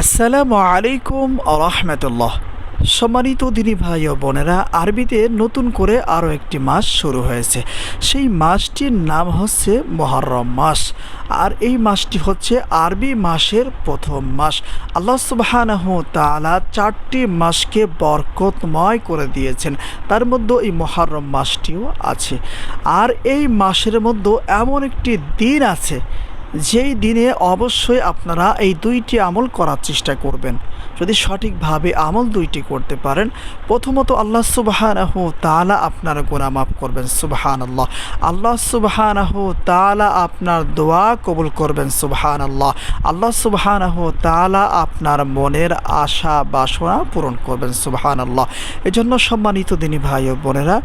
আসসালামু আলাইকুম রহমতুল্লাহ। সম্মানিত দিনী ভাই ও বোনেরা, আরবিতে নতুন করে আরও একটি মাস শুরু হয়েছে। সেই মাসটির নাম হচ্ছে মহরম মাস। আর এই মাসটি হচ্ছে আরবি মাসের প্রথম মাস। আল্লাহ সুবাহানহ তালা চারটি মাসকে বরকতময় করে দিয়েছেন। তার মধ্যে এই মহরম মাসটিও আছে। আর এই মাসের মধ্যে এমন একটি দিন আছে যেই দিনে অবশ্যই আপনারা এই দুইটি আমল করার চেষ্টা করবেন। যদি সঠিকভাবে আমল দুইটি করতে পারেন, প্রথমত আল্লাহ সুবাহানাহ তালা আপনার গোনা মাফ করবেন সুবাহান আল্লাহ আল্লাহ সুবাহানাহ তালা আপনার দোয়া কবুল করবেন সুবাহান আল্লাহ আল্লাহ সুবাহানাহ তালা আপনার মনের আশা, বাসনা পূরণ করবেন সুবাহান আল্লাহ এজন্য সম্মানিত দিনী ভাই ও বোনেরা,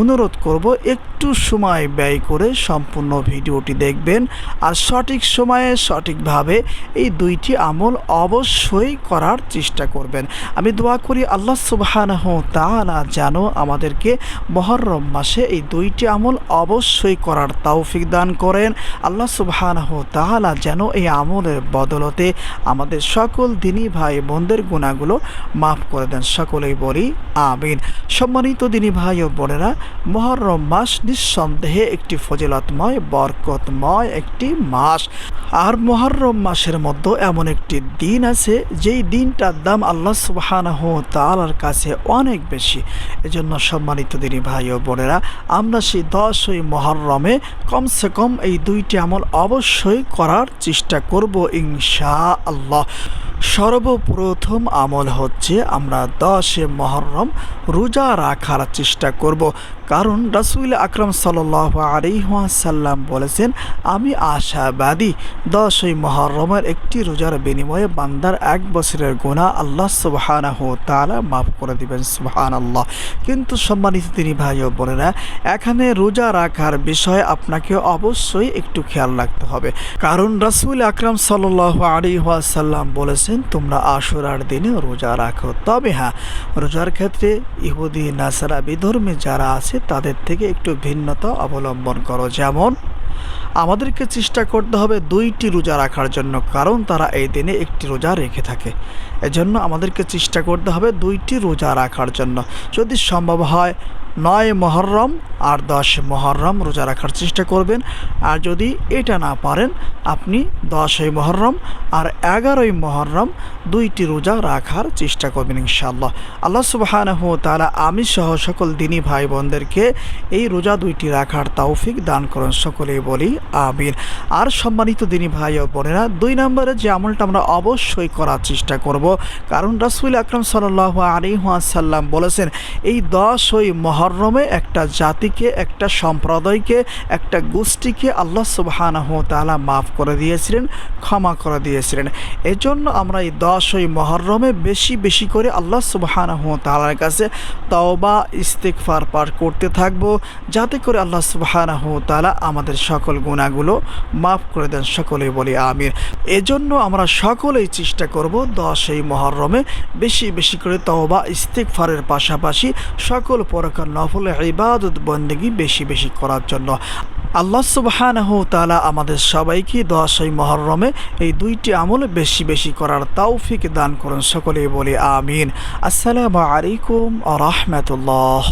অনুরোধ করব একটু সময় ব্যয় করে সম্পূর্ণ ভিডিওটি দেখবেন আর সঠিক সময়ে সঠিকভাবে এই দুইটি আমল অবশ্যই করার চেষ্টা করবেন। আমি দোয়া করি আল্লাহ সুবাহানহ তাআলা যেন আমাদেরকে মহরম মাসে এই দুইটি আমল অবশ্যই করার তৌফিক দান করেন। আল্লাহ সুবাহানহ তাআলা যেন এই আমলের বদলতে আমাদের সকল দিনী ভাই বোনদের গুণাগুলো মাফ করে দেন। সকলেই বলি আমিন। সম্মানিত দিনী ভাই ও বোনেরা, মহরম মাস নিঃসন্দেহে একটি ফজিলতময়, বরকতময় একটি মাস। আর মহরম মাসের মধ্যে এমন একটি দিন আছে, যেই দিনটার দাম আল্লাহ সুবাহানহ তালার কাছে অনেক বেশি। এজন্য সম্মানিত দিনী ভাই ও বোনেরা, আমরা সেই দশই মহরমে কমসে কম এই দুইটি আমল অবশ্যই করার চেষ্টা করব ইনশা আল্লাহ সর্বপ্রথম আমল হচ্ছে আমরা দশে মহরম রোজা রাখার চেষ্টা করব। কারণ রসুল আকরম সাল আলিহাসাল্লাম বলেছেন, আমি আশাবাদী দশই মহরমের একটি রোজার বিনিময়ে বান্দার এক বছরের গুণা আল্লাহ সুবাহানাহ তালা মাফ করে দিবেন সুবাহান আল্লাহ কিন্তু সম্মানিত তিনি ভাই ও বোনেরা, এখানে রোজা রাখার বিষয়ে আপনাকে অবশ্যই একটু খেয়াল রাখতে হবে। কারণ রসুল আকরম সাল আলিহাসাল্লাম বলেছেন তোমরা আশুরার দিনে রোজা রাখো। তবে হ্যাঁ রোজার ক্ষেত্রে ইহুদি, নাসারা, বিধর্মী যারা আছে, তাদের থেকে একটু ভিন্নতা অবলম্বন করো। যেমন, আমাদেরকে চেষ্টা করতে হবে দুইটি রোজা রাখার জন্য, কারণ তারা এই দিনে একটি রোজা রেখে থাকে। এজন্য আমাদেরকে চেষ্টা করতে হবে দুইটি রোজা রাখার জন্য। যদি সম্ভব হয় নয় মহরম আর দশ মহরম রোজা রাখার চেষ্টা করবেন। আর যদি এটা না পারেন, আপনি দশই মহরম আর এগারোই মহরম দুইটি রোজা রাখার চেষ্টা করবেন ইনশাআল্লাহ। আল্লাহ সুবাহানহ তারা আমি সহ সকল দিনী ভাই বোনদেরকে এই রোজা দুইটি রাখার তৌফিক দান করুন, সকলেই বলি আমিন। আর সম্মানিত দিনী ভাই ও বোনেরা, দুই নম্বরে যে আমলটা আমরা অবশ্যই করার চেষ্টা করব, কারণ রাসুল আকরম সাল্লাহ আলিহাসাল্লাম বলেছেন, এই দশই মহরমে একটা জাতিকে, একটা সম্প্রদায়কে, একটা গোষ্ঠীকে আল্লাহ সুবাহানহ তালা মাফ করে দিয়েছিলেন, ক্ষমা করে দিয়েছিলেন। এজন্য আমরা এই দশই মহরমে বেশি বেশি করে আল্লাহ সুবাহানহ তালার কাছে তওবা ইস্তেকফার পাঠ করতে থাকব। যাতে করে আল্লাহ সুবাহানহ তালা আমাদের সকল গুণাগুলো মাফ করে দেন। সকলেই বলি আমির এজন্য আমরা সকলেই চেষ্টা করব দশই মহরমে বেশি বেশি করে তওবা ইস্তেকফারের পাশাপাশি সকল প্রকার নফল ইবাদত বন্দেগি বেশি বেশি করার জন্য। আল্লাহ হু তালা আমাদের সবাইকে দশই মহরমে এই দুইটি আমল বেশি বেশি করার তৌফিক দান করুন। সকলেই বলে আমিন। আসসালামু আলাইকুম আ রহমতুল্লাহ।